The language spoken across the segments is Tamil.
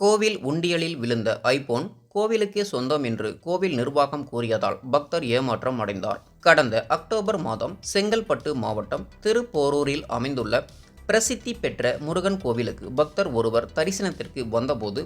கோவில் உண்டியலில் விழுந்த ஐபோன் கோவிலுக்கே சொந்தம் என்று கோவில் நிர்வாகம் கூறியதால் பக்தர் ஏமாற்றம் அடைந்தார். கடந்த அக்டோபர் மாதம் செங்கல்பட்டு மாவட்டம் திருப்போரூரில் அமைந்துள்ள பிரசித்தி பெற்ற முருகன் கோவிலுக்கு பக்தர் ஒருவர் தரிசனத்திற்கு வந்தபோது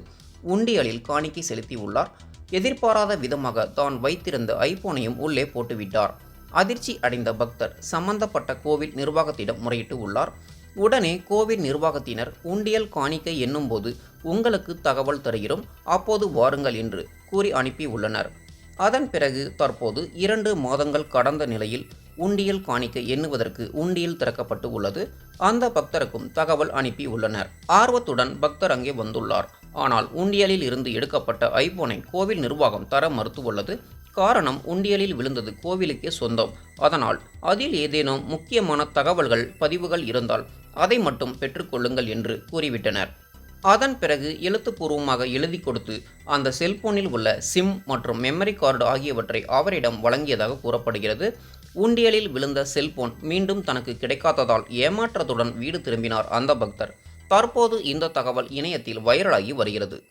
உண்டியலில் காணிக்கை செலுத்தியுள்ளார். எதிர்பாராத விதமாக தான் வைத்திருந்த ஐபோனையும் உள்ளே போட்டுவிட்டார். அதிர்ச்சி அடைந்த பக்தர் சம்பந்தப்பட்ட கோவில் நிர்வாகத்திடம் முறையிட்டு உள்ளார். உடனே கோவில் நிர்வாகத்தினர் உண்டியல் காணிக்கை எண்ணும்போது உங்களுக்கு தகவல் தருகிறோம். அப்போது வாருங்கள் என்று கூறி அனுப்பி உள்ளனர் அதன் பிறகு தற்போது இரண்டு மாதங்கள் கடந்த நிலையில் உண்டியல் காணிக்கை எண்ணுவதற்கு உண்டியல் திறக்கப்பட்டு உள்ளது. அந்த பக்தருக்கும் தகவல் அனுப்பி உள்ளனர் ஆர்வத்துடன் பக்தர் அங்கே வந்துள்ளார். ஆனால் உண்டியலில் இருந்து எடுக்கப்பட்ட ஐபோனை கோவில் நிர்வாகம் தர மறுத்துள்ளது. காரணம் உண்டியலில் விழுந்தது கோவிலுக்கே சொந்தம். அதனால் அதில் ஏதேனும் முக்கியமான தகவல்கள் பதிவுகள் இருந்தால் அதை மட்டும் பெற்றுக்கொள்ளுங்கள் என்று கூறிவிட்டனர். அதன் பிறகு எழுத்துப்பூர்வமாக எழுதி கொடுத்து அந்த செல்போனில் உள்ள சிம் மற்றும் மெமரி கார்டு ஆகியவற்றை அவரிடம் வழங்கியதாக கூறப்படுகிறது. உண்டியலில் விழுந்த செல்போன் மீண்டும் தனக்கு கிடைக்காததால் ஏமாற்றத்துடன் வீடு திரும்பினார் அந்த பக்தர். தற்போது இந்த தகவல் இணையத்தில் வைரலாகி வருகிறது.